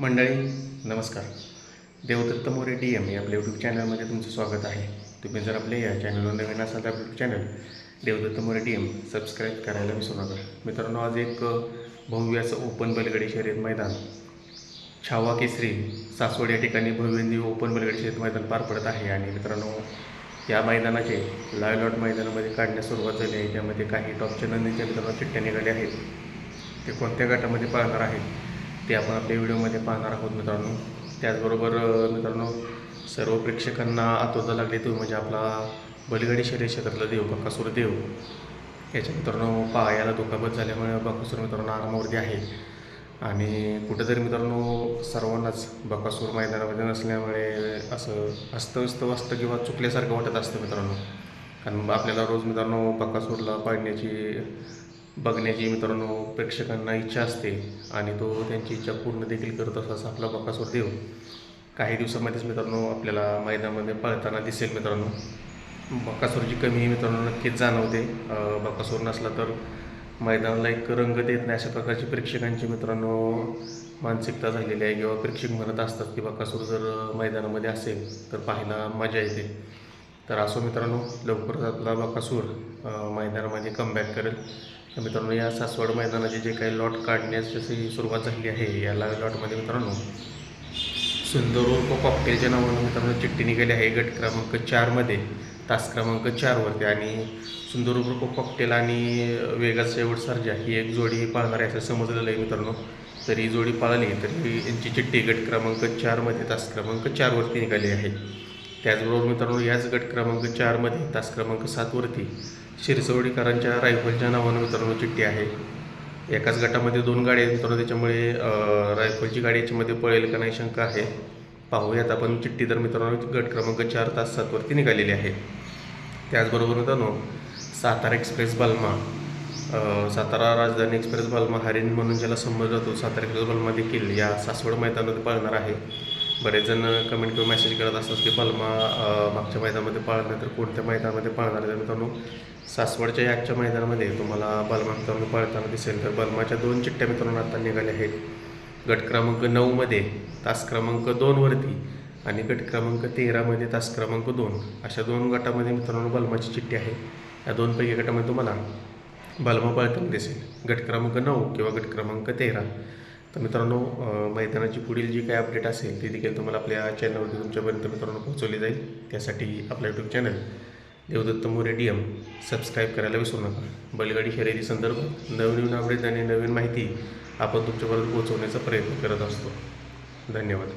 मंडळी नमस्कार. Devdatt More D M या आपल्या यूट्यूब चॅनलमध्ये तुमचं स्वागत आहे. तुम्ही जर आपल्या या चॅनलवर नवीन असाल तर आपलं channel Devdatta More D M subscribe करायला विसरू नका. मित्रांनो आज एक भव्य असं ओपन बैलगाडी शर्यत मैदान छावा केसरी सासवड या ठिकाणी भव्य ओपन बैलगाडी शर्यत मैदान पार पडत आहे. आणि मित्रांनो या मैदानाचे लाईव्ह लॉट मैदानामध्ये काढण्यास सुरुवात झाली आहे. त्यामध्ये काही टॉपच्या नंदीच्या मित्रांनो चिठ्ठ्या निघाल्या आहेत. ते कोणत्या गटामध्ये पाळणार आहेत? ते आपण आपल्या व्हिडिओमध्ये पाहणार आहोत मित्रांनो. त्याचबरोबर मित्रांनो सर्व प्रेक्षकांना आतोता लागले तो म्हणजे आपला बलगडी शरीर क्षेत्रातला देव बकासूर देव. याच्या मित्रांनो पायाला दुखापत झाल्यामुळे बकासूर मित्रांनो आरामावरती आहे. आणि कुठेतरी मित्रांनो सर्वांनाच बकासूर मैदानामध्ये नसल्यामुळे असं अस्तव्यस्त वाचतं किंवा चुकल्यासारखं वाटत असतं मित्रांनो. कारण आपल्याला रोज मित्रांनो बकासूरला पाडण्याची बघण्याची मित्रांनो प्रेक्षकांना इच्छा असते आणि तो त्यांची इच्छा पूर्ण देखील करत असं असा आपला बकासूर देव. काही दिवसामध्येच मित्रांनो आपल्याला मैदानामध्ये पळताना दिसेल मित्रांनो. बकासूरची कमी मित्रांनो नक्कीच जाणवते. बकासूर नसला तर मैदानाला एक रंग देत नाही अशा प्रकारची प्रेक्षकांची मित्रांनो मानसिकता झालेली आहे किंवा प्रेक्षक म्हणत असतात की बकासूर जर मैदानामध्ये असेल तर पाहायला मजा येते. तर असो मित्रांनो लवकरच आपला बकासूर मैदानामध्ये कमबॅक करेल. तर मित्रांनो या सासवड मैदानाचे जे काही लॉट काढण्यास जशी सुरुवात झाली आहे या लॉटमध्ये मित्रांनो सुंदर उर्फ कॉकटेलच्या नावानं मित्रांनो चिठ्ठी निघाली आहे. गट क्रमांक चारमध्ये तास क्रमांक चारवरती आणि सुंदर उर्फ कॉकटेल आणि वेगाचा शेवट सर्जा ही एक जोडी पाळणार आहे असं समजलेलं आहे मित्रांनो. तर ही जोडी पाळली तरी यांची चिठ्ठी गट क्रमांक चारमध्ये तास क्रमांक चारवरती निघाली आहे. त्याचबरोबर मित्रांनो याच गट क्रमांक चारमध्ये तास क्रमांक सातवरती शिरसवडीकरांच्या रायफलच्या नावानं मित्रांनो चिठ्ठी आहे. एकाच गटामध्ये दोन गाड्या आहेत मित्रांनो त्याच्यामुळे रायफलची गाडी याच्यामध्ये पळेल का नाही शंका आहे. पाहूयात आपण चिठ्ठी. तर मित्रांनो गट क्रमांक चार तास सातवरती निघालेली आहे. त्याचबरोबर मित्रांनो सातारा एक्सप्रेस बालमा सातारा राजधानी एक्सप्रेस बालमा हरिण म्हणून ज्याला संबोधला जातो सातारा एक्सप्रेस बालमा देखील या सासवड मैदानामध्ये पाळणार आहे. बरेच जण कमेंट किंवा मेसेज करत असतात की बलमा मागच्या मैदानामध्ये पाळलं तर कोणत्या मैदानामध्ये पाळणार आहे? तर मित्रांनो सासवडच्या यागच्या मैदानामध्ये तुम्हाला बलमा मित्रांनो पाळताना दिसेल. तर बलमाच्या दोन चिठ्ठ्या मित्रांनो आता निघाल्या आहेत. गट क्रमांक नऊमध्ये तास क्रमांक दोनवरती आणि गट क्रमांक तेरामध्ये तास क्रमांक दोन. अशा दोन गटामध्ये मित्रांनो बलमाची चिठ्ठी आहे. या दोनपैकी गटामध्ये तुम्हाला बलमा पाळताना दिसेल. गट क्रमांक नऊ किंवा गट क्रमांक तेरा. तर मित्रांनो मैदानाची पुढील जी काही अपडेट असेल ती देखील तुम्हाला आपल्या चॅनलवरती तुमच्यापर्यंत मित्रांनो पोहोचवली जाईल. त्यासाठी आपलं YouTube channel Devdatta More D M subscribe करायला विसरू नका. बैलगाडी शर्यती संदर्भ नवनवीन अपडेट आणि नवीन माहिती आपण तुमच्यापर्यंत पोहोचवण्याचा प्रयत्न करत असतो. धन्यवाद.